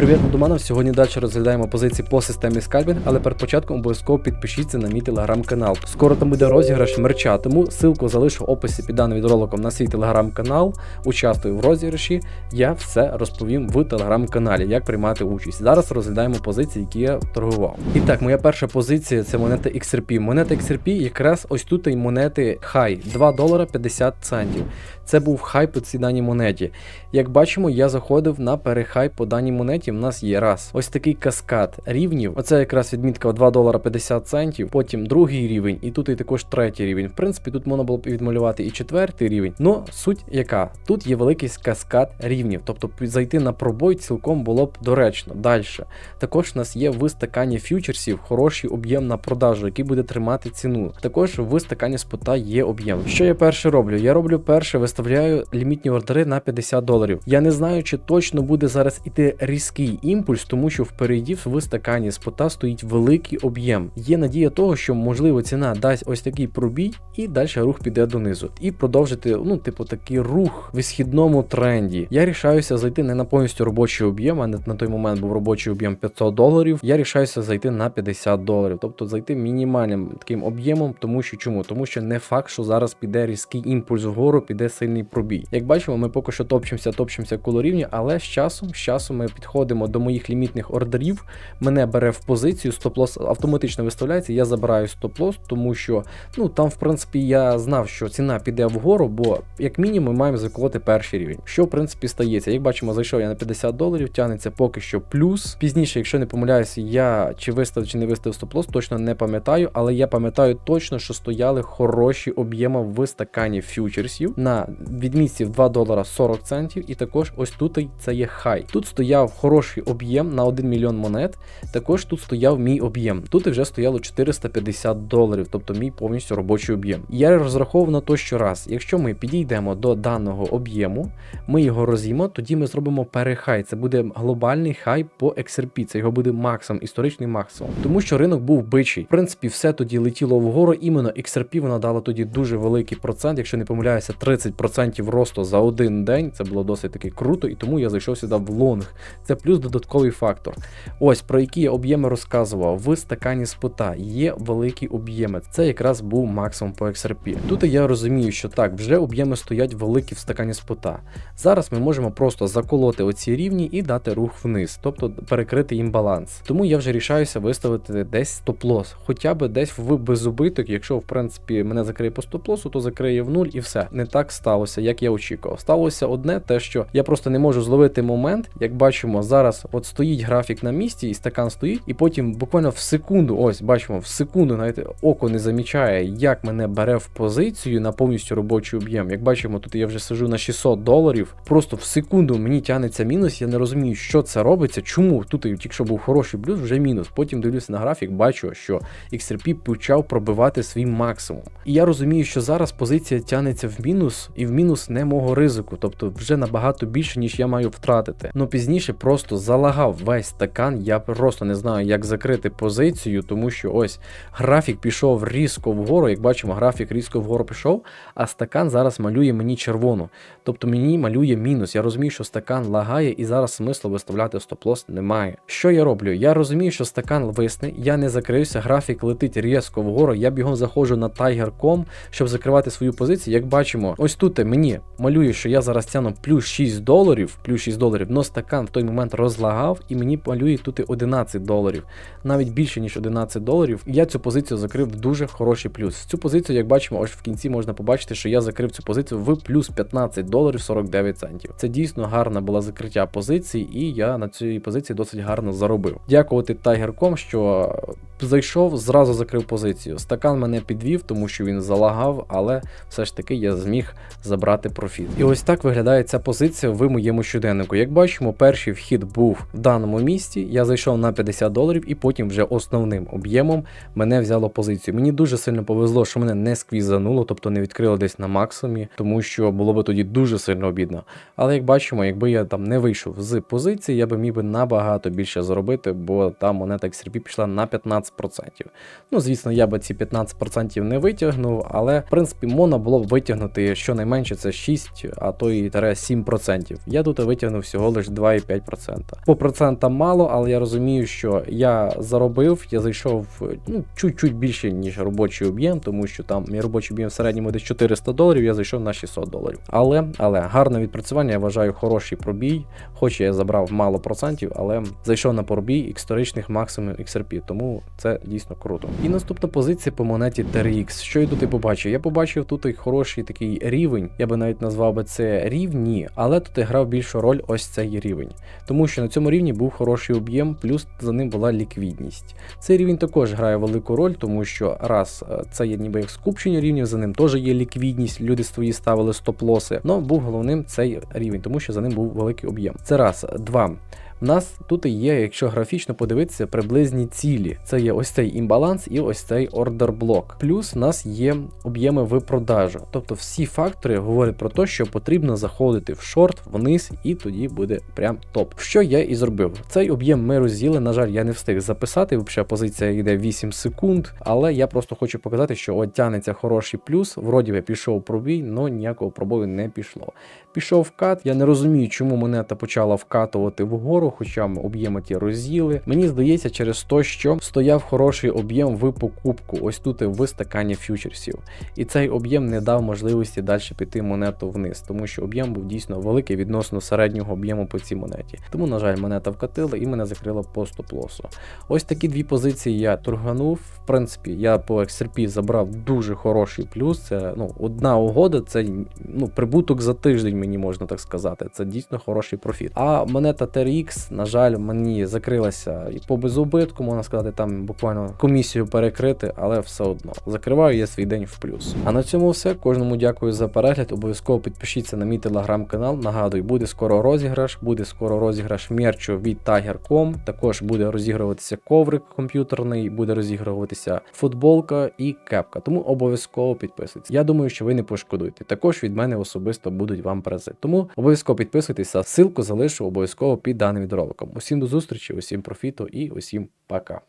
Привіт, Мудуманов. Сьогодні далі розглядаємо позиції по системі скальпінг, але перед початком обов'язково підпишіться на мій телеграм-канал. Скоро там буде розіграш мерча, тому ссылку залишу в описі під даним відеороликом на свій телеграм-канал. Участвую в розіграші. Я все розповім в телеграм-каналі, як приймати участь. Зараз розглядаємо позиції, які я торгував. І так, моя перша позиція це монета XRP. Монета XRP якраз ось тут і монети хай 2 долара 50 центів. Це був хай по цій даній монеті. Як бачимо, я заходив на перехай по даній монеті. У нас є раз ось такий каскад рівнів. Оце якраз відмітка в 2 долара 50 центів. Потім другий рівень, і тут і також третій рівень. В принципі, тут можна було б відмалювати і четвертий рівень. Ну суть яка? Тут є великий каскад рівнів, тобто зайти на пробой цілком було б доречно. Далі. Також у нас є в стакані фьючерсів хороший об'єм на продажу, який буде тримати ціну. Також в стакані спота є об'єм. Що я перше роблю? Я роблю перше, виставляю лімітні ордери на 50 доларів. Я не знаю, чи точно буде зараз іти різкий імпульс, тому що впереді в стакані спота стоїть великий об'єм. Є надія того, що можливо ціна дасть ось такий пробій, і далі рух піде донизу. І продовжити, ну, типу, такий рух в висхідному тренді. Я рішаюся зайти не на повністю робочий об'єм, а не на той момент був робочий об'єм 500 доларів. Я рішаюся зайти на 50 доларів, тобто зайти мінімальним таким об'ємом, тому що чому? Тому що не факт, що зараз піде різкий імпульс вгору, піде сильний пробій. Як бачимо, ми поки що топчемося, топчемося коло рівня, але з часом, з часом ми підходимо до моїх лімітних ордерів. Мене бере в позицію, стоп-лос автоматично виставляється. Я забираю стоп-лос, тому що ну там, в принципі, я знав, що ціна піде вгору, бо як мінімум ми маємо заколоти перший рівень. Що в принципі стається? Як бачимо, зайшов я на 50 доларів, тягнеться поки що плюс. Пізніше, якщо не помиляюся, я чи виставив, чи не виставив стоп-лос, точно не пам'ятаю, але я пам'ятаю точно, що стояли хороші об'єми в стакані фьючерсів на відмітці в 2 долара 40 центів, і також ось тут це є хай. Тут стояв хороший об'єм на 1 мільйон монет. Також тут стояв мій об'єм. Тут вже стояло 450 доларів, тобто мій повністю робочий об'єм. Я розраховував на то, що раз, якщо ми підійдемо до даного об'єму, ми його роз'їмо, тоді ми зробимо перехай. Це буде глобальний хай по XRP. Це його буде максимум, історичний максимум. Тому що ринок був бичий. В принципі, все тоді летіло вгору. Іменно XRP вона дала тоді дуже великий процент, якщо не помиляюся, 30% росту за один день. Це було досить таки круто, і тому я зайшов сюди в лонг. Це плюс додатковий фактор. Ось про які я об'єми розказував. В стакані спота є великі об'єми. Це якраз був максимум по XRP. Тут я розумію, що так, вже об'єми стоять великі в стакані спота. Зараз ми можемо просто заколоти оці рівні і дати рух вниз, тобто перекрити їм баланс. Тому я вже рішаюся виставити десь стоп-лос, хоча б десь в безубиток, якщо в принципі мене закриє по стоп-лосу, то закриє в нуль і все. Не так сталося, як я очікував. Сталося одне, те, що я просто не можу зловити момент, як бачимо, зараз от стоїть графік на місці, і стакан стоїть, і потім буквально в секунду, ось бачимо, в секунду навіть око не замічає, як мене бере в позицію на повністю робочий об'єм. Як бачимо, тут я вже сижу на 600 доларів. Просто в секунду мені тягнеться мінус. Я не розумію, що це робиться. Чому тут, якщо був хороший плюс, вже мінус. Потім дивлюся на графік, бачу, що XRP почав пробивати свій максимум. І я розумію, що зараз позиція тягнеться в мінус, і в мінус не мого ризику, тобто вже набагато більше, ніж я маю втратити. Ну пізніше просто залагав весь стакан. Я просто не знаю, як закрити позицію, тому що ось графік пішов різко вгору. Як бачимо, графік різко вгору пішов, а стакан зараз малює мені червону. Тобто мені малює мінус. Я розумію, що стакан лагає, і зараз смислу виставляти стоп-лос немає. Що я роблю? Я розумію, що стакан висне, я не закриюся, графік летить різко вгору. Я бігом заходжу на Tiger.com, щоб закривати свою позицію. Як бачимо, ось тут мені малює, що я зараз тяну плюс 6 доларів, плюс 6 доларів, но стакан в той момент розлагав, і мені малює тут 11 доларів, навіть більше ніж 11 доларів. Я цю позицію закрив в дуже хороший плюс. Цю позицію, як бачимо, ось в кінці можна побачити, що я закрив цю позицію в плюс 15 доларів 49 центів. Це дійсно гарна була закриття позиції, і я на цій позиції досить гарно заробив. Дякувати Tiger.com, що зайшов, зразу закрив позицію. Стакан мене підвів, тому що він залагав, але все ж таки я зміг забрати профіт. І ось так виглядає ця позиція в моєму щоденнику. Як бачимо, перший вхід був в даному місці. Я зайшов на 50 доларів, і потім вже основним об'ємом мене взяло позицію. Мені дуже сильно повезло, що мене не сквізануло, тобто не відкрило десь на максимумі, тому що було би тоді дуже сильно обідно. Але як бачимо, якби я там не вийшов з позиції, я би міг би набагато більше заробити, бо там монета XRP пішла на 15 Ну, звісно, я би ці 15% не витягнув, але в принципі можна було б витягнути щонайменше це 6, а то і 7%. Я тут витягнув всього лише 2,5%. По процентам мало, але я розумію, що я заробив, я зайшов ну, чуть-чуть більше, ніж робочий об'єм, тому що там мій робочий об'єм в середньому десь 400 доларів, я зайшов на 600 доларів. Але, але гарне відпрацювання, я вважаю, хороший пробій. Хоч я забрав мало процентів, але зайшов на пробій історичних максимум XRP, тому це дійсно круто. І наступна позиція по монеті TRX. Що я тут і побачив? Я побачив тут і хороший такий рівень. Я би навіть назвав би це рівні, але тут і грав більшу роль ось цей рівень. Тому що на цьому рівні був хороший об'єм, плюс за ним була ліквідність. Цей рівень також грає велику роль, тому що раз е, це є ніби як скупчення рівнів, за ним теж є ліквідність, люди свої ставили стоп-лоси. Но був головним цей рівень, тому що за ним був великий об'єм. Це раз, два. У нас тут і є, якщо графічно подивитися, приблизні цілі. Це є ось цей імбаланс і ось цей ордер блок. Плюс в нас є об'єми в продажу. Тобто всі фактори говорять про те, що потрібно заходити в шорт вниз, і тоді буде прям топ. Що я і зробив. Цей об'єм ми розділи. На жаль, я не встиг записати. Взагалі позиція йде 8 секунд, але я просто хочу показати, що от тянеться хороший плюс. Вроді би пішов пробій, але ніякого пробою не пішло. Пішов вкат. Я не розумію, чому монета почала вкатувати вгору, хоча ми об'єми ті розділи. Мені здається, через те, що стояв хороший об'єм в покупку, ось тут в стакані фьючерсів. І цей об'єм не дав можливості далі піти монету вниз, тому що об'єм був дійсно великий відносно середнього об'єму по цій монеті. Тому, на жаль, монета вкатила і мене закрила по стоп-лосу. Ось такі дві позиції я торганув. В принципі, я по XRP забрав дуже хороший плюс. Це ну, одна угода, це ну, прибуток за тиждень, мені можна так сказати. Це дійсно хороший профіт. А монета TRX, на жаль, мені закрилася і по безубитку, можна сказати, там буквально комісію перекрити, але все одно закриваю я свій день в плюс. А на цьому все. Кожному дякую за перегляд. Обов'язково підпишіться на мій телеграм-канал. Нагадую, буде скоро розіграш, буде скоро розіграш мерчу від Tiger.com. Також буде розігруватися коврик комп'ютерний, буде розігруватися футболка і кепка. Тому обов'язково підписуйтесь. Я думаю, що ви не пошкодуєте. Також від мене особисто будуть вам призи. Тому обов'язково підписуйтеся. Ссылку залишу обов'язково під даним відеороликом. Усім до зустрічі, усім профіту і усім пока.